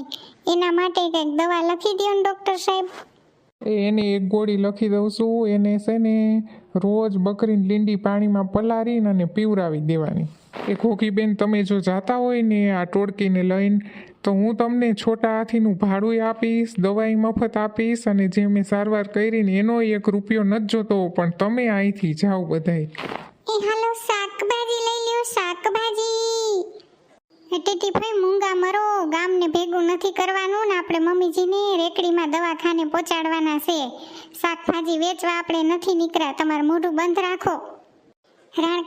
આવી એના માટે કંઈક દવા લખી દો ને ડૉક્ટર સાહેબ. એને એક ગોળી લખી દઉં છું. એને છે ને રોજ બકરીની લીંડી પાણીમાં પલાળીને અને પીવરાવી દેવાની. એ ખોખીબેન તમે જો જાતા હોય ને આ ટોળકીને લઈને તો હું તમને છોટા હાથીનું ભાડું આપીશ દવાઈ મફત આપીશ અને જે મેં સારવાર કરીને એનો એક રૂપિયો નથી જોતો પણ તમે અહીંથી જાઓ બધાય. ટીટી ભાઈ મૂંગા મરો, ગામને ભેગું નથી કરવાનું ને આપણે મમ્મીજીને રેકડીમાં દવાખાને પહોંચાડવાના છે. શાકભાજી વેચવા આપણે નથી નીકળ્યા. તમારું મોઢું બંધ રાખો. રાણ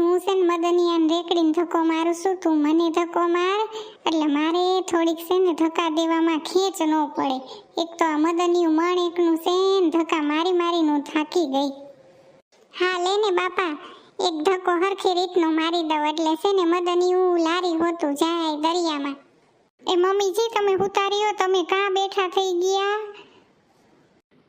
હું છે ને મદનિયાને રેકડીને ધક્કો મારું છું, તું મને ધક્કો માર. એટલે મારે થોડીક છે ને ધક્કા દેવામાં ખેંચ ન પડે. એક તો આ મદનિયું મણ એકનું છે ને ધક્કા મારી મારીનું થાકી ગઈ. હા લઈને બાપા. એક ધક્કો હરખી રીતનો મારી દઉં એટલે છે ને મદનિયું લારી હોતું જાય દરિયામાં. એ મમ્મીજી તમે ઉતાર્યો? તમે કાં બેઠા થઈ ગયા?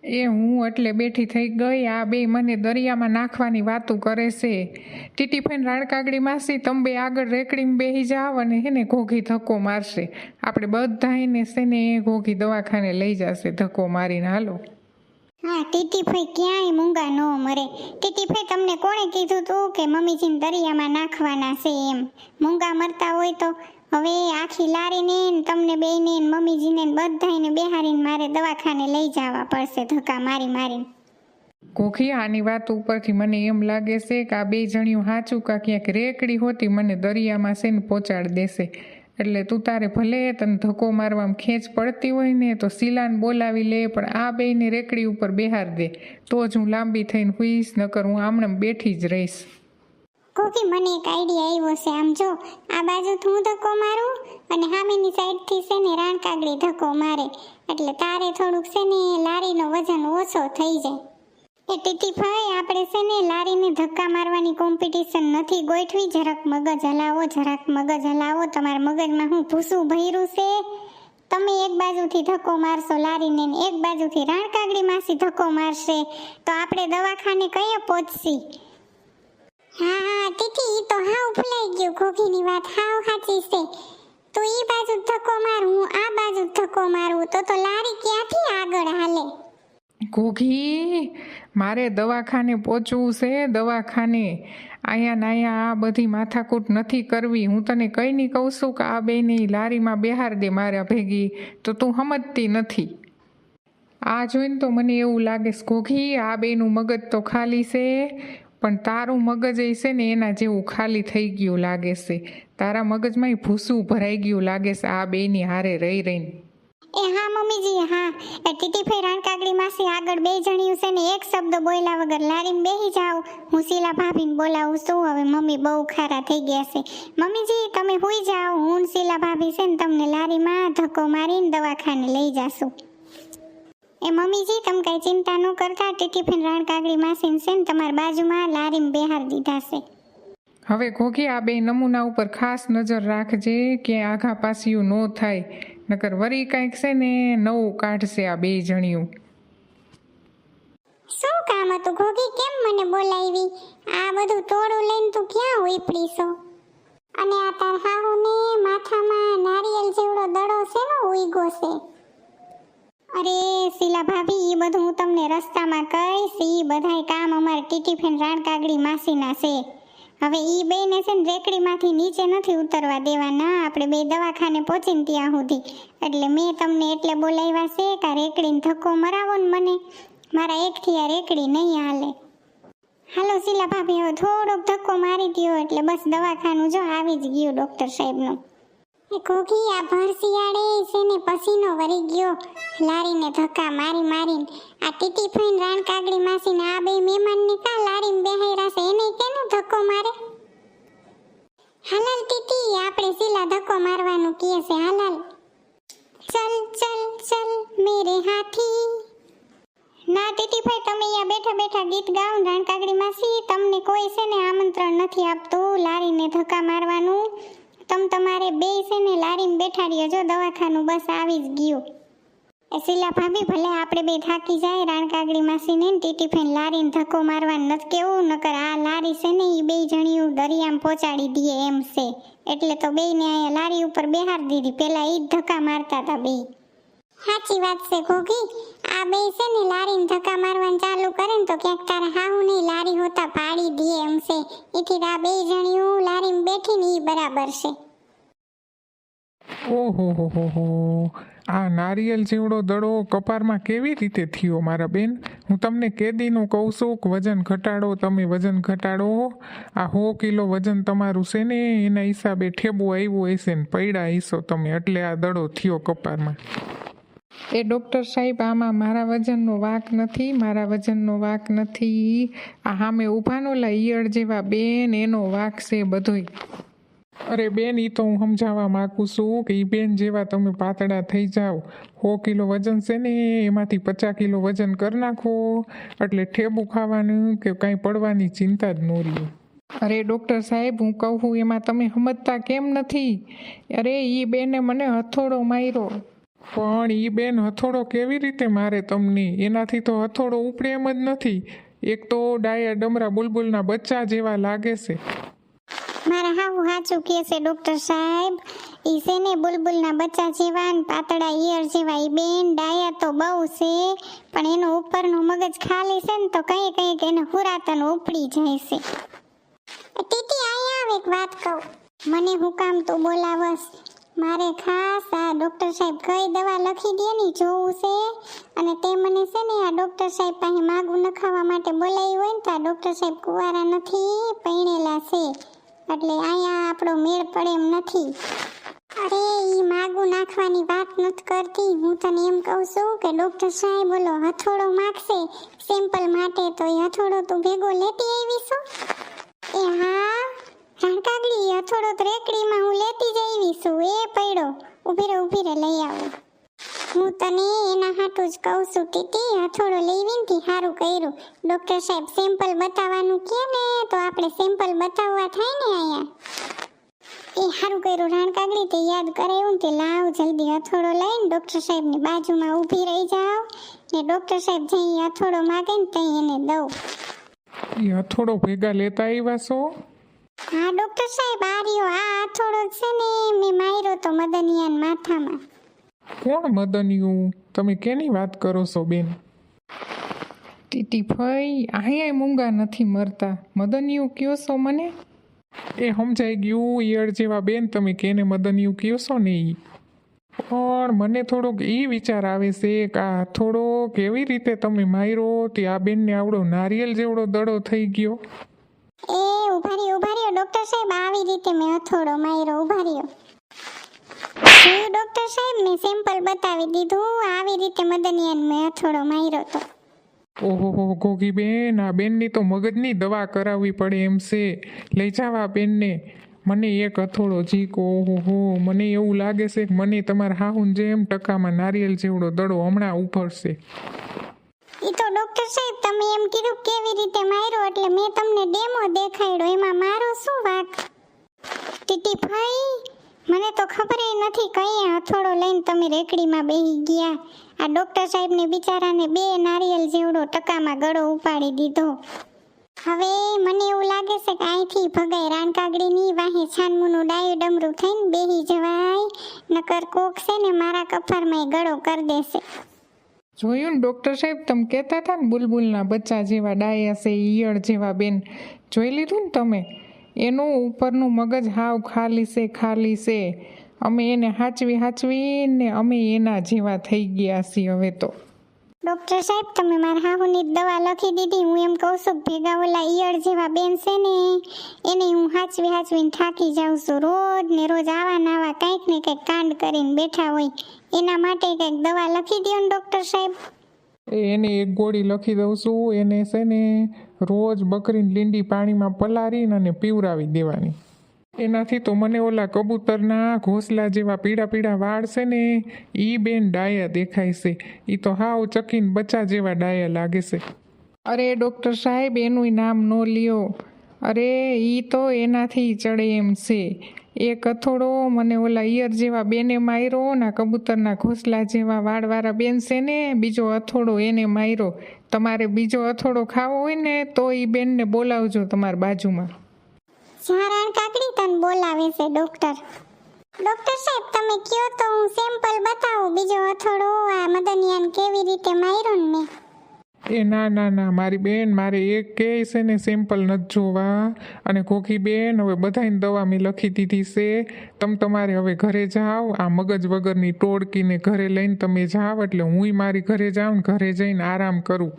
એ હું એટલે બેઠી થઈ ગઈ. આ બે મને દરિયામાં નાખવાની વાતું કરે છે. ટીટીફેન રાણકાગડી માસી તમે બે આગળ રેકડીમાં બેસી જાવ અને હે ને ઘોઘી ધક્કો મારશે. આપણે બધા એને છે ને ઘોઘી દવાખાને લઈ જશે ધક્કો મારીને. હાલો. હા, ટીટીફાઈ ક્યાંય મૂંગા ન મરે. ટીટીફાઈ તમને કોણે કીધું તું કે મમ્મીજીને દરિયામાં નાખવાના છે એમ? મૂંગા મરતા હોય તો હવે આખી લારીને તમને બેને મમ્મીજીને બધાને બેહારીને મારે દવાખાને લઈ જવા પડશે ધક્કા મારી મારીને. ઘોઘી આની વાત ઉપરથી મને એમ લાગે છે કે આ બે જણિયું સાચું કા ક્યાંક રેકડી હોતી મને દરિયામાં છે ને પહોંચાડી દેશે. એટલે તું તારે ભલે તને ધક્કો મારવામાં ખેંચ પડતી હોય ને, તો શીલાને બોલાવી લે, પણ આ બેયને રેકડી ઉપર બેહાર દે. તો જ હું લાંબી થઈને હુઈશ, નકર હું આમણે બેઠી જ રહીશ. કોકી મને એક આઈડિયા આવ્યો છે, આમ જો, આ બાજુથી હું ધક્કો મારું અને સામેની સાઈડથી છે ને રાણકાગડી ધક્કો મારે. એટલે તારે થોડુંક છે ને, લારીનો વજન ઓછો થઈ જાય. એ ટીટીભાઈ આપણે છે ને લારીને ધક્કા મારવાની કોમ્પિટિશન નથી ગોઠવી. જરાક મગજ હલાવો, જરાક મગજ હલાવો. તમારા મગજમાં હું ભૂસું ભર્યું છે. તમે એક બાજુથી ધક્કો મારશો લારીને એક બાજુથી રાણકાગડી માસી ધક્કો મારશે. તો આપણે દવાખાને કયા પહોંચશી? હા હા, ટીટી તો હાવ ભૂલાઈ ગયું. ઘોઘીની વાત હાવ સાચી છે. તું ઈ બાજુ ધક્કો માર, હું આ બાજુ ધક્કો મારું. તો તો લારી ક્યાંથી આગળ હાલે? ઘોઘી મારે દવાખાને પહોંચવું છે. દવાખાને અહીંયા ને અહીંયા આ બધી માથાકૂટ નથી કરવી. હું તને કંઈ નહીં કહું છું કે આ બેને લારીમાં બેહાર દે મારા ભેગી. તો તું સમજતી નથી. આ જોઈને તો મને એવું લાગે ઘોઘી આ બેનું મગજ તો ખાલી છે. પણ તારું મગજ એ છે ને એના જેવું ખાલી થઈ ગયું લાગે છે. તારા મગજમાં ભૂસું ભરાઈ ગયું લાગે છે આ બેની હારે રહી રહીને. એ હા, મમ્મીજી, હા. એ ટીટીભાઈ રણકાગડી માસી આગળ બે જણિયું છે ને એક શબ્દ બોલ્યા વગર લારીમ બેહી જાવ હું શીલા ભાભીને બોલાવું છું. હવે મમ્મી બહુ ખારા થઈ ગયા છે. મમ્મીજી, તમે હોઈ જાઓ. હું શીલા ભાભી છે ને તમને લારીમાં ધક્કો મારીને દવાખાને લઈ જાશું. એ મમ્મીજી, તમે કાંઈ ચિંતા ન કરતા. ટીટીભાઈ રાણકાગડી માસીને છે ને તમારી બાજુમાં લારીમ બેહાર દીધા છે. હવે ઘોઘી આ બે નમૂના ઉપર ખાસ નજર રાખજે કે આઘા પાસિયું ન થાય. નકર વરી કાંઈક છે ને નવું કાઢશે આ બે જણિયું. શું કામ હતું ઘોઘી? કેમ મને બોલાવી? આ બધું તોડું લઈને તું ક્યાં ઉપડી છો અને આ તાર હાહુને માથામાં નારિયેલ જેવડો દડો છે ને ઉઈગો છે? અરે શીલા ભાભી એ બધું હું તમને રસ્તામાં કહીશ. એ બધાય કામ અમારે ટીટી ફેન રાણકાગડી માસીના છે. હવે ઈ બેને છે ને રેકડીમાંથી નીચે નથી ઉતરવા દેવાના. આપણે બે દવાખાને પહોંચીને ત્યાં સુધી. એટલે મેં તમને એટલે બોલાવ્યા છે કે આ રેકડીને ધક્કો મરાવો ને મને. મારા એકથી આ રેકડી નહીં હાલે. હાલો શીલા ભાભી, હવે થોડોક ધક્કો મારી દ્યો એટલે બસ દવાખાનું જો આવી જ ગયું ડૉક્ટર સાહેબનું. એ કોકી આ ભર શિયાળે છે પસીનો વરી ગયો. લારીને ધક્કા મારી મારીને આ ટીટી ફઈન રાણ કાગડી માસીને આ બે મહેમાનને કા લારીને બેહાયરા છે? એને કેનો ધક્કો મારે? હાલાલ ટીટી, આપણે સીલા ધક્કો મારવાનું કહે છે, હાલાલ. ચલ ચલ ચલ, મેરે હાથી. ના ટીટીભાઈ તમે અહીંયા બેઠા બેઠા ગીત ગાઓ રાણ રાણકાગડી માસી, તમને કોઈ છે ને આમંત્રણ નથી આપતું લારીને ધક્કા મારવાનું. તમ તમારે બે છે ને લારીમાં બેઠા રહ્યો જો દવાખાનું બસ આવી જ ગયું. એ શીલા ભાભી ભલે આપણે બે થાકી જાય, રાણકાગડી માસીને ટીટી ફેન લારીને ધક્કો મારવાનું નથી કેવું, નકર આ લારી છે ને એ બે જણીયું દરિયામાં પહોંચાડી દઈએ એમ છે. એટલે તો બેયને અહીંયા લારી ઉપર બેહાર દીધી. પહેલાં એ જ ધક્કા મારતા હતા બે સાચી વાત છે, ઘોઘી. આ બે છે ને લારીને ધક્કા મારવાનું ચાલુ કરે ને તો ક્યાંક તારે હાહુ નહીં, લારી હોતા પાડી દે એમ છે. એથી આ બે જણીયું લારીમાં બેઠી ને એ બરાબર છે. ઓહો, હો હો હો. આ નારિયેલ જીવડો દડો કપારમાં કેવી રીતે થયો, મારા બેન? હું તમને કેદીનું કહું છું કે વજન ઘટાડો, તમે વજન ઘટાડો આ સો કિલો વજન તમારું છે ને, એના હિસાબે ઠેબુ આવ્યું હશે ને, પૈડા હશો તમે. એટલે આ દડો થયો કપારમાં. એ ડૉક્ટર સાહેબ, આમાં મારા વજનનો વાક નથી, મારા વજનનો વાક નથી. આ સામે ઊભાનો લા ઈયળ જેવા બેન, એનો વાક છે બધોય. અરે બેન એ તો હું સમજાવવા માગું છું કે એ બેન જેવા તમે પાતળા થઈ જાઓ. સો કિલો વજન છે ને, એમાંથી પચાસ કિલો વજન કરી નાખો. એટલે ઠેબુ ખાવાનું કે કાંઈ પડવાની ચિંતા જ ન રહ્યું. અરે ડૉક્ટર સાહેબ, હું કહું એમાં તમે સમજતા કેમ નથી? અરે એ બેને મને હથોડો માર્યો. પણ એ બેન હથોડો કેવી રીતે મારે તમને? એનાથી તો હથોડો ઉપડે એમ જ નથી. એક તો ડાયા ડમરા બુલબુલના બચ્ચા જેવા લાગે છે. મારા હાવ હાચું કે છે, ડોક્ટર સાહેબ. ઈ છે ને બુલબુલના બચ્ચા જેવા ને પાતળા ઈયર જેવા. ઈ બેન ડાયા તો બહુ છે, પણ એનો ઉપરનો મગજ ખાલી છે ને તો કઈ કઈ કે એને હુરાતન ઉપડી જાય છે. ટીટી આયા એક વાત કહું. મને હું કામ તું બોલાવસ મારે ખાસ આ ડોક્ટર સાહેબ કઈ દવા લખી દે ને જોવું છે? અને તે મને છે ને આ ડોક્ટર સાહેબ પાસે માગું નખાવા માટે બોલાવી હોય ને તો આ ડૉક્ટર સાહેબ કુવારા નથી પૈણેલા છે. એટલે અહીંયા આપણો મેળ પડે એમ નથી. અરે, ઈ માગું નાખવાની વાત નથી કરતી. હું તને એમ કહું છું કે ડોક્ટર સાહેબ બોલો હથોડો માગશે સેમ્પલ માટે તો એ હથોડો તું ભેગો લેતી આવી છો? એ હા રાણકાગડી હથોડો તો રેકડીમાં હું લેતી જઈવી છું, એ પડ્યો. ઊભી રે ઊભી રે લઈ આવું. હું તને એના હાટું જ કહું છું, ટીટી હથોડો લેવીને થી સારું કર્યું. ડોક્ટર સાહેબ સેમ્પલ બતાવવાનું કે ને, તો આપણે સેમ્પલ બતાવવા થાય ને અહીંયા? એ સારું કર્યું રાણકાગડી તે યાદ કરાવ્યું એવું તે લાવ જલ્દી હથોડો લઈને ડોક્ટર સાહેબની બાજુમાં ઊભી રહી જાઓ. ને ડોક્ટર સાહેબ જઈ હથોડો માગે ને તે એને દઉં. એ હથોડો ભેગા લેતા આવ્યા છો? હા ડોક્ટર સાહેબ આ રહ્યો. આ હથોડો છે ને મેં માર્યો તો મદનિયાન માથામાં. કોણ મદનિયું? તમે કેની વાત કરો છો બેન? ટીટી ભાઈ અહીંયા મૂંગા નથી મરતા. મદનિયું કયો છો મને? એ સમજાઈ ગયું ઈયળ જેવા બેન તમે કેને મદનિયું કયો છો ને ઈ? પણ મને થોડોક એ વિચાર આવે છે કે આ થોડો કેવી રીતે તમે માર્યો તે આ બેનને આવડો નારિયેલ જેવડો દડો થઈ ગયો. એ ઊભા રહ્યો ડોક્ટર સાહેબ, આવી રીતે મેં હથોડો માયરો ઊભા રહ્યો. ડોક્ટર સાહેબ? મેં સેમ્પલ બતાવી દીધું. આવી રીતે મદનિયાન મેં હથોડો માર્યો તો. ઓહો ગોગી બેન, આ બેનની તો મગજની દવા કરાવવી પડે એમ છે. લઈ જાવ બેનને. મને એક હથોડો જીકો ઓહો મને એવું લાગે છે કે મને તમારા હાહુન જેમ ટકામાં નારિયેલ જેવડો દડો હમણાં ઉભરશે. સાહેબ, તમે એમ કીધું કેવી રીતે માર્યો? એટલે મેં તમને ડેમો દેખાડ્યો. એમાં મારો શું વાક ટીટી ભાઈ, મને તો ખબર નથી કઈ હથોડો લઈને તમે રેકડીમાં બેહી ગયા. આ ડોક્ટર સાહેબને બિચારાને બે નારિયેલ જેવડો ટકામાં ગળો ઉપાડી દીધો. હવે મને એવું લાગે છે કે અહીંથી ભગાઈ રાણકાગડીની વાહે છાનમુનું ડાયું ડમરું થઈને બેહી જવાય. નકર કોક છે ને મારા કફારમાં ગળો કરી દેશે. જોયું ને ડૉક્ટર સાહેબ? તમે કહેતા હતા ને બુલબુલના બચ્ચા જેવા ડાયા છે ઈયળ જેવા બેન. જોઈ લીધું ને તમે? એનું ઉપરનું મગજ હાવ ખાલી છે ખાલી છે. અમે એને હાચવી હાચવીને અમે એના જેવા થઈ ગયા છીએ હવે તો. ડોક્ટર સાહેબ, તમે મારા હાહુની દવા લખી દીધી. હું એમ કહું છું, ભેગા ઓલા ઈયળ જેવા બેન છે ને, એને હું હાચવી હાચવીને થાકી જાઉં છું. રોજ ને રોજ આવા નાવા કંઈક ને કંઈક કાંડ કરીને બેઠા હોય. એના માટે કંઈક દવા લખી દો ને, ડૉક્ટર સાહેબ. એને એક ગોળી લખી દઉં છું. એને છે ને, રોજ બકરીને લીંડી પાણીમાં પલાળીને અને પીવરાવી દેવાની. એનાથી તો મને ઓલા કબૂતરના ઘોસલા જેવા પીળા પીળા વાળ છે ને એ બેન ડાયા દેખાય છે. એ તો હાવ ચકીન બચ્ચા જેવા ડાયા લાગે છે. અરે ડૉક્ટર સાહેબ, એનું નામ ન લ્યો. અરે ઈ તો એનાથી ચડે એમ છે. એક અથોડો મને ઓલા ઈયર જેવા બેને માર્યો ના કબૂતરના ઘોસલા જેવા વાળવાળા બેન છે ને, બીજો અથોડો એને માર્યો. તમારે બીજો અથોડો ખાવો હોય ને, તો એ બેનને બોલાવજો તમારી બાજુમાં. ઝારાણ કાકડી તને બોલાવે છે ડોક્ટર ડોક્ટર સાહેબ, તમે કયો તો હું સેમ્પલ બતાવું. બીજો અથડો, આ મદનિયાન કેવી રીતે માર્યો ને એ ના ના ના, મારી બેન મારે એક કે છે ને સેમ્પલ નથી જોવા. અને કોકી બેન, હવે બધાને દવા મેં લખી દીધી છે. તમે તમારે હવે ઘરે જાઓ. આ મગજ વગરની ટોળકીને ઘરે લઈને તમે જાઓ. એટલે હુંય મારી ઘરે જાઉં ઘરે જઈને આરામ કરું.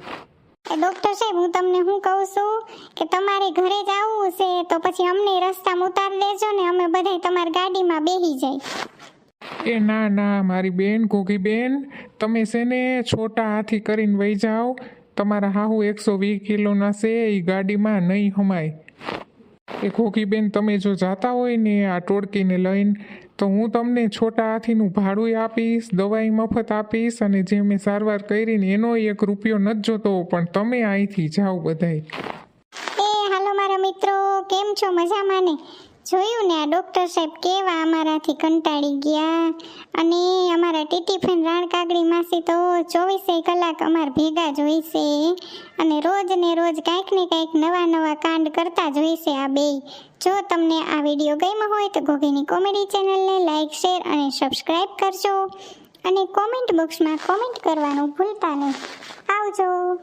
ડોક્ટર સાહેબ, હું તમને શું કહું છું કે તમારે ઘરે જ આવવું છે, તો પછી અમને રસ્તામાં ઉતારી દેજો ને અમે બધાય તમારી ગાડીમાં બેસી જાય. એ ના ના, મારી બેન, ઘોઘી બેન, તમે છે ને છોટા હાથી કરીને વહી જાઓ. તમારા હાહુ એકસો વીસ કિલોના છે એ ગાડીમાં નહીં હમાય. એ ઘોઘી બેન, તમે જો જાતા હોય ને આ ટોળકીને લઈને તો હું તમને છોટા હાથીનું ભાડું આપીશ, દવાઈ મફત આપીશ અને જે મેં સારવાર કરી ને એનો એક રૂપિયો નથી જોતો, પણ તમે અહીંથી જાઓ બધાય. એ, હાલો મારા મિત્રો, કેમ છો? મજામાં ને? જોયું ને આ ડોક્ટર સાહેબ કેવા અમારાથી કંટાળી ગયા. અને અમારા ટીટીફેન રાણ કાગડી માસી તો ચોવીસે કલાક અમાર ભેગા જ છે. અને રોજ ને રોજ કાંઈક ને કાંઈક નવા નવા કાંડ કરતા જ છે આ બે. જો તમને આ વીડિયો ગમ્યો હોય તો ગોગીની કોમેડી ચેનલને લાઇક શેર અને સબસ્ક્રાઈબ કરજો. અને કોમેન્ટ બોક્સમાં કોમેન્ટ કરવાનું ભૂલતા નહીં. આવજો.